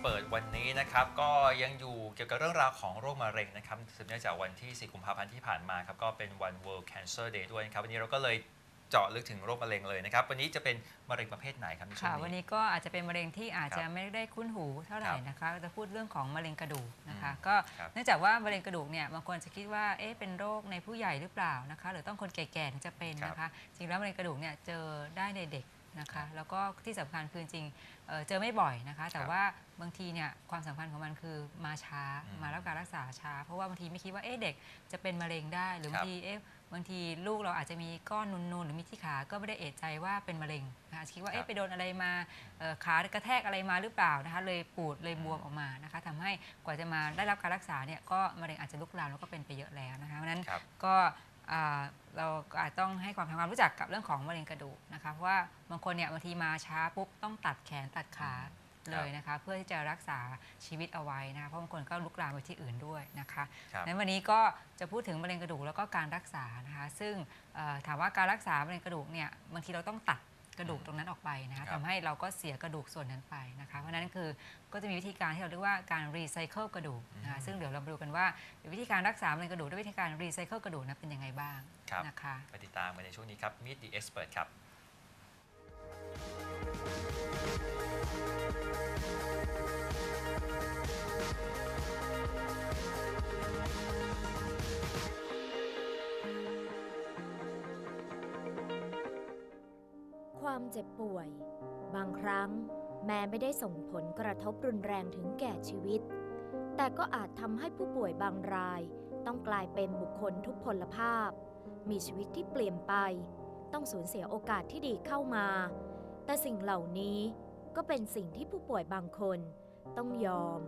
Expert วันนี้นะครับก็ยังอยู่เกี่ยวกับเรื่องราวของโรคมะเร็งนะครับสืบเนื่องจากวันที่ 4 กุมภาพันธ์ที่ผ่านมาครับก็เป็นวัน World Cancer Day ด้วยนะครับวันนี้เราก็เลยเจาะลึกถึงโรคมะเร็งเลยนะครับ วันนี้จะเป็นมะเร็งประเภทไหนครับในช่วค่ะงวันนี้นี้ก็อาจจะเป็นมะเร็งที่อาจจะครับไม่ได้คุ้นหูเท่าไหร่ครับนะคะจะพูดเรื่องของมะเร็งกระดูกนะคะอืมก็ครับเนื่องจากว่ามะเร็งกระดูกเนี่ยบางคนจะคิดว่าเอ๊ะเป็นโรคในผู้ใหญ่หรือเปล่านะคะ หรือต้องคนแก่ๆถึงจะเป็นนะคะ จริงแล้วมะเร็งกระดูกเนี่ยเจอได้ในเด็ก นะคะแล้วก็ที่สำคัญคือจริงๆเอ่อเจอไม่บ่อยนะคะ แต่ครับว่าบางทีเนี่ยความสำคัญของมันคือมาช้าอืมมารับการรักษาช้า เพราะว่าบางทีไม่คิดว่าเอ๊ะเด็กจะเป็นมะเร็งได้ หรือครับบางทีเอ๊ะบางทีลูกเราอาจจะมีก้อนนูนๆหรือมีที่ขาก็ไม่ได้เอะใจว่าเป็นมะเร็งนะคะคิดว่าครับเอ๊ะไปโดนอะไรมาเอ่อขากระแทกอะไรมาหรือเปล่านะคะเลยปูดเลยบวมออกมานะคะทำให้กว่าจะมาได้รับการรักษาเนี่ยก็มะเร็งอาจจะลุกลามแล้วก็เป็นไปเยอะแล้วนะคะเพราะฉะนั้นครับก็อ่า เราก็อาจต้องให้ความทำความรู้จักกับเรื่องของมะเร็งกระดูกนะคะเพราะว่าบางคนเนี่ยบางทีมาช้าปุ๊บต้องตัดแขนตัดขาเลยนะคะเพื่อที่จะรักษาชีวิตเอาไว้นะคะเพราะบางคนก็ลุกลามไปที่อื่นด้วยนะคะครับนั้นวันนี้ก็จะพูดถึงมะเร็งกระดูกแล้วก็การรักษานะคะซึ่งเอ่อถามว่าการรักษามะเร็งกระดูกเนี่ยบางทีเราต้องตัด กระดูกตรงนั้นออกไปนะคะครับทำให้เราก็เสียกระดูกส่วนนั้นไปนะคะ เพราะฉะนั้นคือก็จะมีวิธีการที่เราเรียกว่าการรีไซเคิลกระดูกนะคะซึ่งเดี๋ยวเรามาดูกันว่าวิธีการรักษามะเร็งกระดูกด้วยวิธีการรีไซเคิลกระดูกนั้นเป็นยังไงบ้างครับนะคะไปติดตามกันในช่วงนี้ครับ Meet the Expert ครับ ความเจ็บป่วย บางครั้งแม้ไม่ได้ส่งผลกระทบรุนแรงถึงแก่ชีวิต แต่ก็อาจทำให้ผู้ป่วยบางรายต้องกลายเป็นบุคคลทุกพลภาพ มีชีวิตที่เปลี่ยนไป ต้องสูญเสียโอกาสที่ดีเข้ามา แต่สิ่งเหล่านี้ก็เป็นสิ่งที่ผู้ป่วยบางคนต้องยอม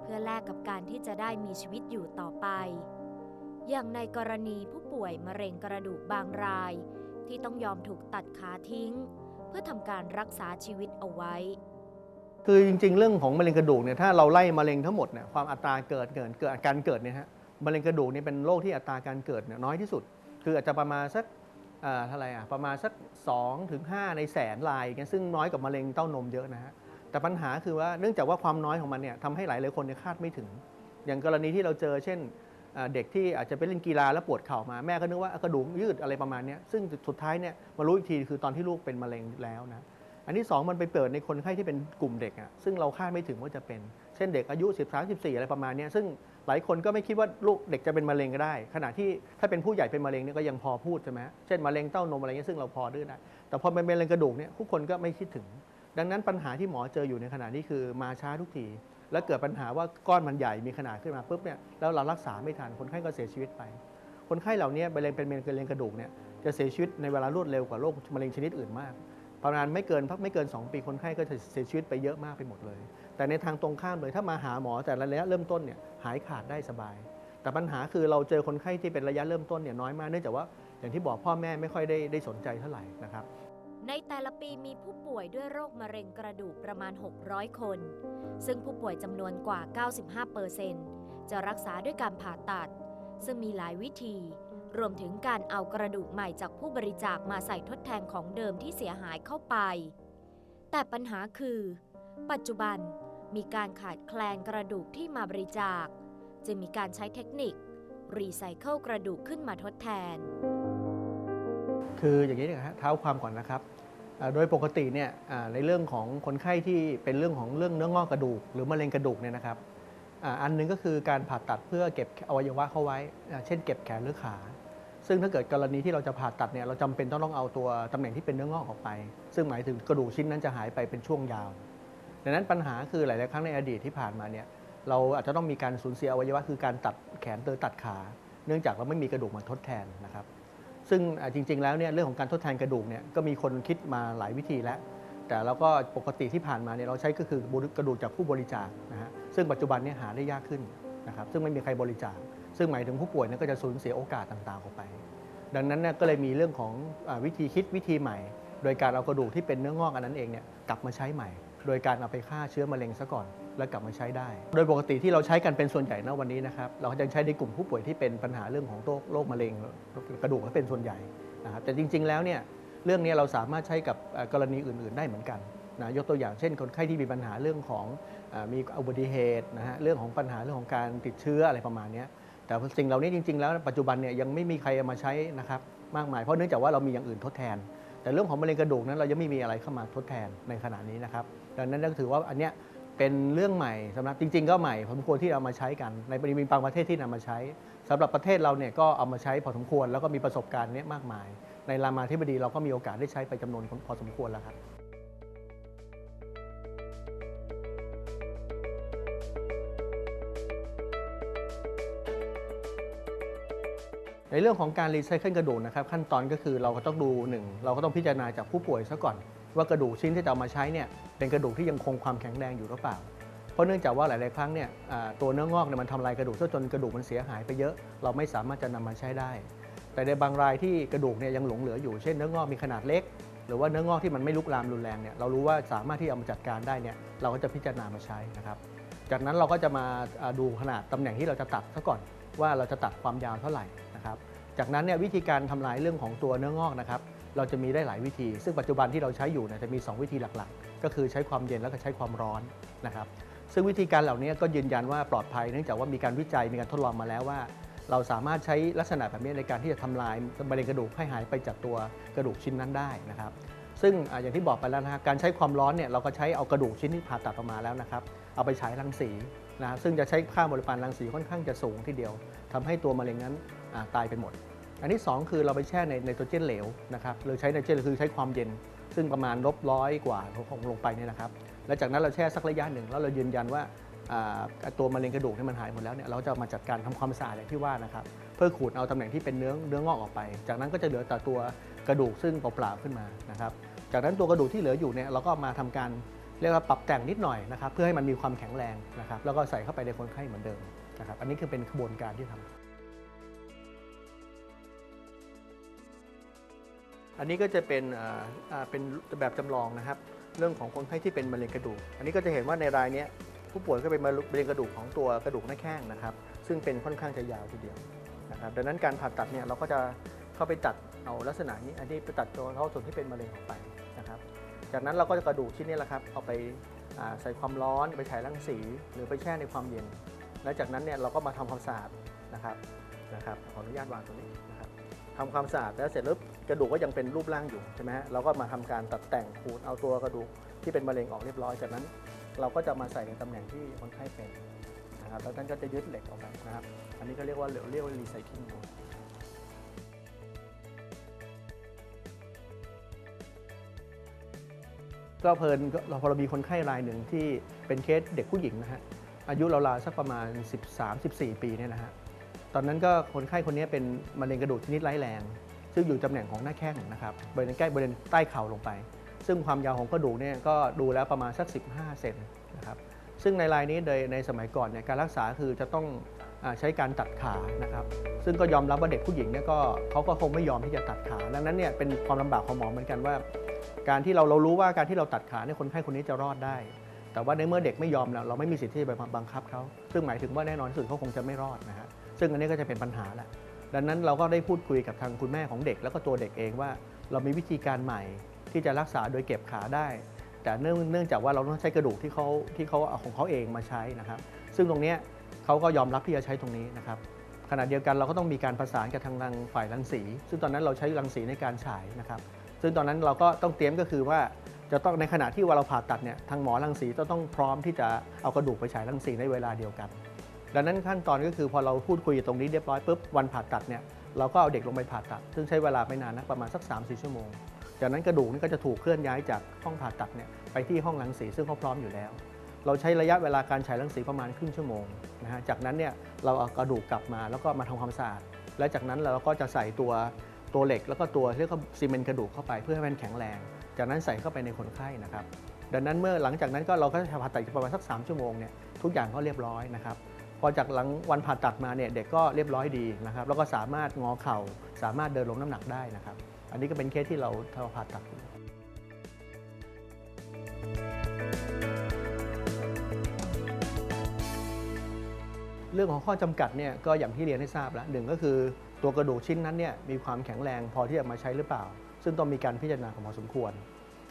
เพื่อแลกกับการที่จะได้มีชีวิตอยู่ต่อไป อย่างในกรณีผู้ป่วยมะเร็งกระดูกบางราย ที่ต้องยอมถูกตัดขาทิ้ง เพื่อทำการรักษาชีวิตเอาไว้ คือจริง ๆ เรื่องของมะเร็งกระดูกเนี่ยถ้าเราไล่มะเร็งทั้งหมดเนี่ยความอัตราเกิดเกิดเกิดการเกิดเนี่ยฮะมะเร็งกระดูกเนี่ยเป็นโรคที่อัตราการเกิดเนี่ยน้อยที่สุด คืออาจจะประมาณสักเอ่อเท่าไหร่อะประมาณสัก2ถึง5ในแสนรายเงี้ยซึ่งน้อยกว่ามะเร็งเต้านมเยอะนะฮะแต่ปัญหาคือว่าเนื่องจากว่าความน้อยของมันเนี่ยทำให้หลายหลายๆคนเนี่ยคาดไม่ถึง อย่างกรณีที่เราเจอเช่น เด็กที่อาจจะไปเล่นกีฬาแล้วปวดเข่ามาแม่ก็นึกว่ากระดูกยืดอะไรประมาณนี้ซึ่งสุดท้ายเนี่ยมารู้อีกทีคือตอนที่ลูกเป็นมะเร็งแล้วนะอันที่ 2 มันไปเปิดในคนไข้ที่เป็นกลุ่มเด็กอะซึ่งเราคาดไม่ถึงว่าจะเป็น เช่นเด็กอายุ 13 14 อะไรประมาณนี้ซึ่งหลายคนก็ไม่คิดว่าลูกเด็กจะเป็นมะเร็งก็ได้ ขณะที่ถ้าเป็นผู้ใหญ่เป็นมะเร็งเนี่ยก็ยังพอพูดใช่ไหมเช่นมะเร็งเต้านมอะไรเงี้ยซึ่งเราพอดื้อได้แต่พอเป็นมะเร็งกระดูกเนี่ยทุกคนก็ไม่คิดถึง ดังนั้นปัญหาที่หมอเจออยู่ในขณะนี้คือมาช้าทุกที แล้วเกิดปัญหาว่าก้อนมันใหญ่มีขนาดขึ้นมาปุ๊บเนี่ยแล้วเรารักษาไม่ทันคนไข้ก็เสียชีวิตไป คนไข้เหล่านี้มะเร็งเป็นมะเร็งกระดูกเนี่ยจะเสียชีวิตในเวลารวดเร็วกว่าโรคมะเร็งชนิดอื่นมาก ประมาณไม่เกินพักไม่เกิน 2 ปีคนไข้ก็จะเสียชีวิตไปเยอะมากไปหมดเลย แต่ในทางตรงข้ามเลยถ้ามาหาหมอแต่ระยะเริ่มต้นเนี่ยหายขาดได้สบาย แต่ปัญหาคือเราเจอคนไข้ที่เป็นระยะเริ่มต้นเนี่ยน้อยมากเนื่องจากว่าอย่างที่บอกพ่อแม่ไม่ค่อยได้ได้สนใจเท่าไหร่นะครับ ในแต่ละปีมีผู้ป่วยด้วยโรคมะเร็งกระดูกประมาณ 600 คน ซึ่งผู้ป่วยจำนวนกว่า 95%จะรักษาด้วยการผ่าตัด ซึ่งมีหลายวิธี รวมถึงการเอากระดูกใหม่จากผู้บริจาคมาใส่ทดแทนของเดิมที่เสียหายเข้าไป แต่ปัญหาคือ ปัจจุบันมีการขาดแคลนกระดูกที่มาบริจาค จึงมีการใช้เทคนิค รีไซเคิลกระดูกขึ้นมาทดแทน คืออย่างนี้นะฮะเท้าความก่อนนะครับ โดยปกติเนี่ยในเรื่องของคนไข้ที่เป็นเรื่องของเรื่องเนื้องอกกระดูก หรือมะเร็งกระดูกเนี่ยนะครับอันหนึงก็คือการผ่าตัดเพื่อเก็บอวัยวะเข้าไว้ เช่นเก็บแขนหรือขา ซึ่งถ้าเกิดกรณีที่เราจะผ่าตัดเนี่ยเราจำเป็นต้องต้องเอาตัวตำแหน่งที่เป็นเนื้องอกออกไป ซึ่งหมายถึงกระดูกชิ้นนั้นจะหายไปเป็นช่วงยาว ดังนั้นปัญหาคือหลาย ๆ ครั้งในอดีตที่ผ่านมาเนี่ยเราอาจจะต้องมีการสูญเสียอวัยวะคือการตัดแขนเตอตัดขา เนื่องจากเราไม่มีกระดูกมาทดแทนนะครับ ซึ่งจริง ๆ แล้วเนี่ยเรื่องของการทดแทนกระดูกเนี่ยก็มีคนคิดมาหลายวิธีแล้ว แต่เราก็ปกติที่ผ่านมาเนี่ยเราใช้ก็คือกระดูกจากผู้บริจาคนะฮะซึ่งปัจจุบันเนี่ยหาได้ยากขึ้นนะครับซึ่งไม่มีใครบริจาค ซึ่งหมายถึงผู้ป่วยเนี่ยก็จะสูญเสียโอกาสต่างๆออกไป ดังนั้นเนี่ยก็เลยมีเรื่องของอวิธีคิดวิธีใหม่ โดยการเอากระดูกที่เป็นเนื้องอกอันนั้นเองเนี่ยกลับมาใช้ใหม่ โดยการเอาไปฆ่าเชื้อมะเร็งซะก่อน แล้วกลับมาใช้ได้ โดยปกติที่เราใช้กันเป็นส่วนใหญ่นะวันนี้นะครับ เราจะใช้ในกลุ่มผู้ป่วยที่เป็นปัญหาเรื่องของโรคโรคมะเร็งกระดูกและเป็นส่วนใหญ่นะครับแต่จริง ๆ แล้วเนี่ยเรื่องนี้เราสามารถใช้กับกรณีอื่น ๆ ได้เหมือนกันนะยกตัวอย่างเช่น คนไข้ที่มีปัญหาเรื่องของอมีอุบัติเหตุนะฮะเรื่องของปัญหาเรื่องของการติดเชื้ออะไรประมาณนี้แต่สิ่งเหล่านี้จริง ๆ แล้วปัจจุบันเนี่ยยังไม่มีใครมาใช้นะครับมากมายเพราะเนื่องจากว่าเรามีอย่างอื่นทดแทน แต่เรื่องของมะเร็งกระดูกนั้นเรายังไม่มีอะไรเข้ามาทดแทนในขณะนี้นะครับดังนั้นก็ถือว่าอันเนี้ย เป็นเรื่องใหม่สำหรับจริง ๆ ก็ใหม่พอสมควรที่เอามาใช้กัน ในปริมีบางประเทศที่นำมาใช้สำหรับประเทศเราเนี่ยก็เอามาใช้พอสมควร แล้วก็มีประสบการณ์เนี้ยมากมาย ในรามาธิบดีเราก็มีโอกาสได้ใช้ไปจำนวนพอสมควรแล้วครับในเรื่องของการรีไซเคิลกระดูกนะครับขั้นตอนก็คือเราก็ต้องดูหนึ่งเราก็ต้องพิจารณาจากผู้ป่วยซะก่อน ว่ากระดูกชิ้นที่จะเอามาใช้เนี่ยเป็นกระดูกที่ยังคงความแข็งแรงอยู่หรือเปล่า เพราะเนื่องจากว่าหลาย ๆ ครั้งเนี่ยตัวเนื้องอกเนี่ยมันทำลายกระดูกซะจนกระดูกมันเสียหายไปเยอะ เราไม่สามารถจะนำมาใช้ได้ แต่ในบางรายที่กระดูกเนี่ยยังหลงเหลืออยู่ เช่นเนื้องอกมีขนาดเล็ก หรือว่าเนื้องอกที่มันไม่ลุกลามรุนแรงเนี่ยเรารู้ว่าสามารถที่เอามาจัดการได้เนี่ยเราก็จะพิจารณามาใช้นะครับ จากนั้นเราก็จะมาดูขนาดตำแหน่งที่เราจะตัดซะก่อนว่าเราจะตัดความยาวเท่าไหร่นะครับ จากนั้นเนี่ยวิธีการทำลายเรื่องของตัวเนื้องอกนะครับ เราจะมีได้หลายวิธี ซึ่งปัจจุบันที่เราใช้อยู่เนี่ยจะมี 2 วิธีหลักๆ ก็คือใช้ความเย็นแล้วก็ใช้ความร้อนนะครับ ซึ่งวิธีการเหล่านี้ก็ยืนยันว่าปลอดภัย เนื่องจากว่ามีการวิจัยมีการทดลองมาแล้วว่า เราสามารถใช้ลักษณะแบบนี้ในการที่จะทำลายมะเร็งกระดูกให้หายไปจากตัวกระดูกชิ้นนั้นได้นะครับ ซึ่งอย่างที่บอกไปแล้วนะฮะการใช้ความร้อนเนี่ยเราก็ใช้เอากระดูกชิ้นที่ผ่าตัดออกมาแล้วนะครับ เอาไปฉายรังสีนะซึ่งจะใช้ค่าโมเลกุลรังสีค่อนข้างจะสูงทีเดียวทำให้ตัวมะเร็งนั้นตายไปหมด อันที่ 2 คือเราไปแช่ในไนโตรเจนเหลวนะครับหรือใช้ไนโตรเจนคือใช้ความเย็น ซึ่งประมาณลบร้อยกว่าของลงไปเนี่ยนะครับแล้วจากนั้นเราแช่สักระยะหนึ่ง แล้วเรายืนยันว่าตัวมะเร็งกระดูกที่มันหายหมดแล้วเนี่ยเราจะมาจัดการทำความสะอาดอย่างที่ว่านะครับเพื่อขูดเอาตำแหน่งที่เป็นเนื้อเนื้องอกออกไป จากนั้นก็จะเหลือแต่ตัวกระดูกซึ่งเปล่าๆขึ้นมานะครับจากนั้นตัวกระดูกที่เหลืออยู่เนี่ยเราก็มาทำการเรียกว่าปรับแต่งนิดหน่อยนะครับเพื่อให้มันมีความแข็งแรงนะครับแล้วก็ใส่เข้าไปในคนไข้เหมือนเดิมนะครับอันนี้คือเป็นกระบวนการที่ทำ อันนี้ก็จะเป็นเป็นแบบจำลองนะครับ เรื่องของคนไข้ที่เป็นมะเร็งกระดูก อันนี้ก็จะเห็นว่าในรายนี้ผู้ป่วยก็เป็นมะเร็งกระดูกของตัวกระดูกหน้าแข้งนะครับ ซึ่งเป็นค่อนข้างจะยาวทีเดียวนะครับดังนั้นการผ่าตัดเนี่ยเราก็จะเข้าไปตัดเอาลักษณะนี้ อันนี้ไปตัดตัวเขาส่วนที่เป็นมะเร็งออกไปนะครับ จากนั้นเราก็จะกระดูกชิ้นนี้แหละครับเอาไปาใส่ความร้อนไปฉายรังสีหรือไปแช่ในความเย็น แล้วจากนั้นเนี่ยเราก็มาทำความสะอาดนะครับนะครับขออนุญาตวางตรงนี้นะครับทำความสะอาดแล้วเสร็จแล้ว กระดูกก็ยังเป็นรูปร่างอยู่ใช่ไหมฮะเราก็มาทำการตัดแต่งขูดเอาตัวกระดูกที่เป็นมะเร็งออกเรียบร้อยจากนั้น เราก็จะมาใส่ในตำแหน่งที่คนไข้เป็นนะครับแล้วท่านก็จะยึดเหล็กออกไปนะครับ อันนี้ก็เรียกว่าเรียกว่ารีไซเคิลก็เพลินเราพอเรามีคนไข้รายหนึ่งที่เป็นเคสเด็กผู้หญิงนะฮะอายุราวๆสักประมาณ 13-14 ปีเนี่ยนะฮะตอนนั้นก็คนไข้คนนี้เป็นมะเร็งกระดูกชนิดร้ายแรง ซึ่งอยู่ตำแหน่งของหน้าแข้งนะครับบริเวณใกล้บริเวณใต้เข่าลงไป ซึ่งความยาวของกระดูกเนี่ยก็ดูแล้วประมาณสัก 15 เซนนะครับซึ่งในรายนี้โดยในสมัยก่อนเนี่ยการรักษาคือจะต้องอใช้การตัดขานะครับ ซึ่งก็ยอมรับว่าเด็กผู้หญิงเนี่ยก็เขาก็คงไม่ยอมที่จะตัดขา ดังนั้นเนี่ยเป็นความลำบากของหมอเหมือนกันว่า การที่เราเรารู้ว่าการที่เราตัดขาเนี่ยคนไข้คนนี้จะรอดได้ แต่ว่าในเมื่อเด็กไม่ยอมแล้วเราไม่มีสิทธิ์ที่จะไปบังคับเขาซึ่งหมายถึงว่าแน่นอนที่สุดเขาคงจะไม่รอดนะฮะซึ่งอันนี้ก็จะเป็นปัญหาแหละ ดังนั้นเราก็ได้พูดคุยกับทางคุณแม่ของเด็ก แล้วก็ตัวเด็กเองว่า เรามีวิธีการใหม่ที่จะรักษาโดยเก็บขาได้ แต่เนื่องเนื่องจากว่าเราต้องใช้กระดูกที่เขาที่เขาเอาของเขาเองมาใช้นะครับ ซึ่งตรงนี้เขาก็ยอมรับที่จะใช้ตรงนี้นะครับขณะเดียวกันเราก็ต้องมีการประสานกับทางรังฝ่ายรังสี ซึ่งตอนนั้นเราใช้รังสีในการฉายนะครับ ซึ่งตอนนั้นเราก็ต้องเตรียมก็คือว่าจะต้องในขณะที่ว่าเราผ่าตัดเนี่ยทางหมอรังสีจะต้องพร้อมที่จะเอากระดูกไปฉายรังสีในเวลาเดียวกัน ดังนั้นขั้นตอนก็คือพอเราพูดคุยตรงนี้เรียบร้อยปุ๊บวันผ่าตัดเนี่ยเราก็เอาเด็กลงไปผ่าตัด ซึ่งใช้เวลาไม่นานนะประมาณสัก 3-4 ชั่วโมง จากนั้นกระดูกนี่ก็จะถูกเคลื่อนย้ายจากห้องผ่าตัดเนี่ยไปที่ห้องรังสีซึ่งเขาพร้อมอยู่แล้ว เราใช้ระยะเวลาการฉายรังสีประมาณครึ่งชั่วโมงนะฮะจากนั้นเนี่ยเราเอากระดูกกลับมาแล้วก็มาทำความสะอาดและจากนั้นเราก็จะใส่ตัวตัวเหล็กแล้วก็ตัวเรียกว่าซีเมนต์กระดูกเข้าไปเพื่อให้มันแข็งแรง จากนั้นใส่เข้าไปในคนไข้นะครับดังนั้นเมื่อหลังจากนั้นก็เราก็ผ่าตัดประมาณสัก 3 ชั่วโมงเนี่ยทุกอย่างก็เรียบร้อยนะครับ พอจากหลังวันผ่าตัดมาเนี่ยเด็กก็เรียบร้อยดีนะครับแล้วก็สามารถงอเข่า สามารถเดินลงน้ำหนักได้นะครับ อันนี้ก็เป็นเคสที่เราเราผ่าตัดเรื่องของข้อจำกัดเนี่ยก็อย่างที่เรียนให้ทราบแล้วหนึ่งก็คือตัวกระดูกชิ้นนั้นเนี่ยมีความแข็งแรงพอที่จะมาใช้หรือเปล่า ซึ่งต้องมีการพิจารณาของหมอสมควร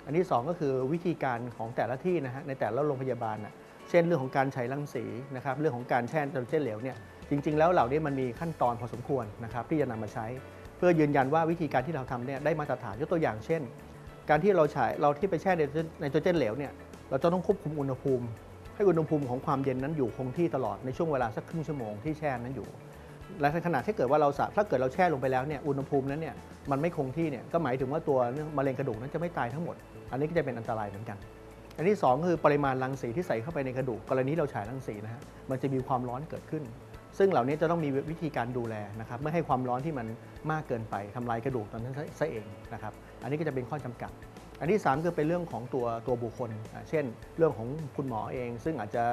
อันที่สองก็คือวิธีการของแต่ละที่นะฮะในแต่ละโรงพยาบาลนะ เช่นเรื่องของการใช้รังสีนะครับเรื่องของการแช่ไนโตรเจนเหลวเนี่ยจริง ๆ แล้วเหล่านี้มันมีขั้นตอนพอสมควรนะครับที่จะนำมาใช้ เพื่อยืนยันว่าวิธีการที่เราทำเนี่ยได้มาตรฐานยกตัวอย่างเช่น การที่เราใช้เราที่ไปแช่ไนโตรเจนเหลวเนี่ยเราจะต้องควบคุมอุณหภูมิ ให้อุณหภูมิของความเย็นนั้นอยู่คงที่ตลอดในช่วงเวลาสักครึ่งชั่วโมงที่แช่นั้นอยู่และในขณะที่เกิดว่าเราสะถ้าเกิดเราแช่ลงไปแล้วเนี่ยอุณหภูมินั้นเนี่ยมันไม่คงที่เนี่ยก็หมายถึงว่าตัวมะเร็งกระดูกนั้นจะไม่ตายทั้งหมด อันนี้ก็จะเป็นอันตรายเหมือนกัน อันที่สองคือปริมาณรังสีที่ใส่เข้าไปในกระดูกกรณีเราฉายรังสีนะฮะมันจะมีความร้อนเกิดขึ้น ซึ่งเหล่านี้จะต้องมีวิธีการดูแลนะครับไม่ให้ความร้อนที่มันมากเกินไปทำลายกระดูกตอนนั้นซะเองนะครับอันนี้ก็จะเป็นข้อจำกัด อันที่ 3 คือเป็นเรื่องของตัวตัวบุคคล เช่น เรื่องของคุณหมอเอง ซึ่งอาจจะ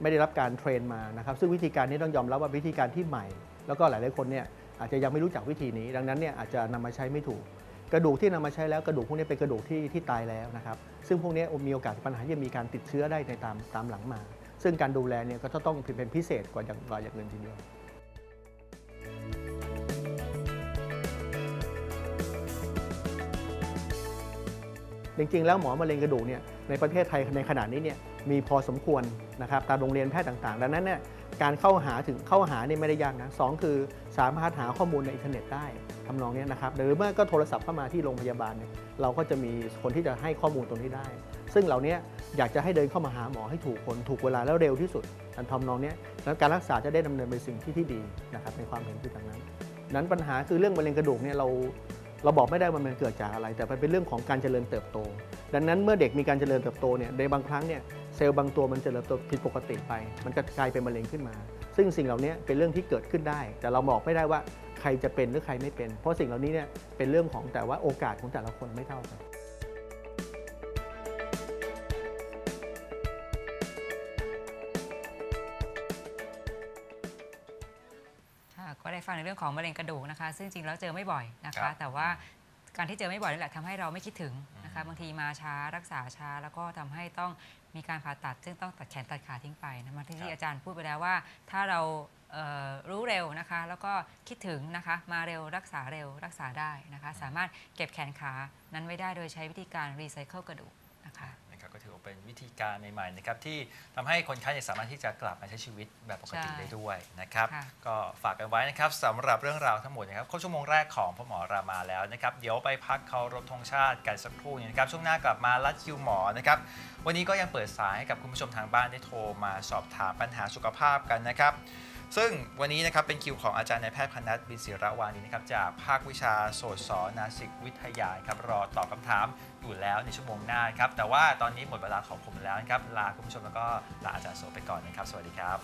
ไม่ได้รับการเทรนมานะครับซึ่งวิธีการนี้ต้องยอมรับว่าวิธีการที่ใหม่ แล้วก็หลายๆคนเนี่ยอาจจะยังไม่รู้จักวิธีนี้ ดังนั้นเนี่ยอาจจะนำมาใช้ไม่ถูก กระดูกที่นำมาใช้แล้วกระดูกพวกนี้เป็นกระดูกที่ที่ตายแล้วนะครับซึ่งพวกนี้มีโอกาสปัญหาที่จะมีการติดเชื้อได้ในตามตามหลังมา ซึ่งการดูแลเนี่ยก็จะต้องเป็นพิเศษกว่าอย่างกว่าอย่างอื่นทีเดียวจริงๆ แล้วหมอมะเร็งกระดูกเนี่ยในประเทศไทยในขณะนี้เนี่ยมีพอสมควรนะครับตามโรงเรียนแพทย์ต่างๆ ดังนั้นเนี่ย การเข้าหาถึงเข้าหาเนี่ยไม่ได้ยากนะสองคือสามารถหาข้อมูลในอินเทอร์เน็ตได้ทำนองนี้นะครับหรือเมื่อก็โทรศัพท์เข้ามาที่โรงพยาบาลเนี่ยเราก็จะมีคนที่จะให้ข้อมูลตรงนี้ได้ ซึ่งเหล่านี้อยากจะให้เดินเข้ามาหาหมอให้ถูกคนถูกเวลาแล้วเร็วที่สุดอันทำนองนี้แล้วการรักษาจะได้ดำเนินไปสิ่งที่ที่ดีนะครับในความเห็นคืออย่างนั้น นั้นปัญหาคือเรื่องมะเร็งกระดูกเนี่ยเราเราบอกไม่ได้ว่ามันเกิดจากอะไร แต่มันเป็นเรื่องของการเจริญเติบโต ดังนั้นเมื่อเด็กมีการเจริญเติบโตเนี่ยในบางครั้งเนี่ย เซลล์บางตัวมันเจริญเติบโตผิดปกติไป มันก็กลายเป็นมะเร็งขึ้นมา ซึ่งสิ่งเหล่านี้เป็นเรื่องที่เกิดขึ้นได้ แต่เราบอกไม่ได้ว่าใครจะเป็นหรือใครไม่เป็น เพราะสิ่งเหล่านี้เนี่ยเป็นเรื่องของแต่ว่าโอกาสของแต่ละคนไม่เท่ากันค่ะก็ได้ฟังในเรื่องของมะเร็งกระดูกนะคะ ซึ่งจริงแล้วเจอไม่บ่อยนะครัคะบแต่ว่าการที่เจอไม่บ่อยนี่แหละทำให้เราไม่คิดถึง นะคะบางทีมาช้ารักษาช้าแล้วก็ทำให้ต้องมีการผ่าตัด ซึ่งต้องตัดแขนตัดขาทิ้งไปนะมาที่ที่อาจารย์พูดไปแล้วว่า ถ้าเรารู้เร็วนะคะ แล้วก็คิดถึงนะคะ มาเร็วรักษาเร็วรักษาได้นะคะ สามารถเก็บแขนขานั้นไว้ได้โดยใช้วิธีการรีไซเคิลกระดูกนะคะนะครับ ก็ถือว่าเป็นวิธีการใหม่ๆนะครับที่ทำให้คนไข้เนี่ยสามารถที่จะกลับมาใช้ชีวิตแบบปกติใช่ได้ด้วยนะครับค่ะก็ฝากกันไว้นะครับสำหรับเรื่องราวทั้งหมดนะครับครบชั่วโมงแรกของพ่อหมอรามาแล้วนะครับเดี๋ยวไปพักเคารพธงชาติกันสักครู่หนึงนะครับ ช่วงหน้ากลับมาลัดคิวหมอนะครับวันนี้ก็ยังเปิดสายให้กับคุณผู้ชมทางบ้านได้โทรมาสอบถามปัญหาสุขภาพกันนะครับ ซึ่งวันนี้นะครับเป็นคิวของอาจารย์นายแพทย์พนัทบินศิระวานีนะครับจากภาควิชาโสตศนาสิกวิทยาครับรอตอบคำถามอยู่แล้วในชั่วโมงหน้าครับแต่ว่าตอนนี้หมดเวลาของผมแล้วนะครับลาคุณผู้ชมแล้วก็ลาอาจารย์โสไปก่อนนะครับ สวัสดีครับ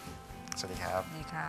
สวัสดีครับนี่ค่ะ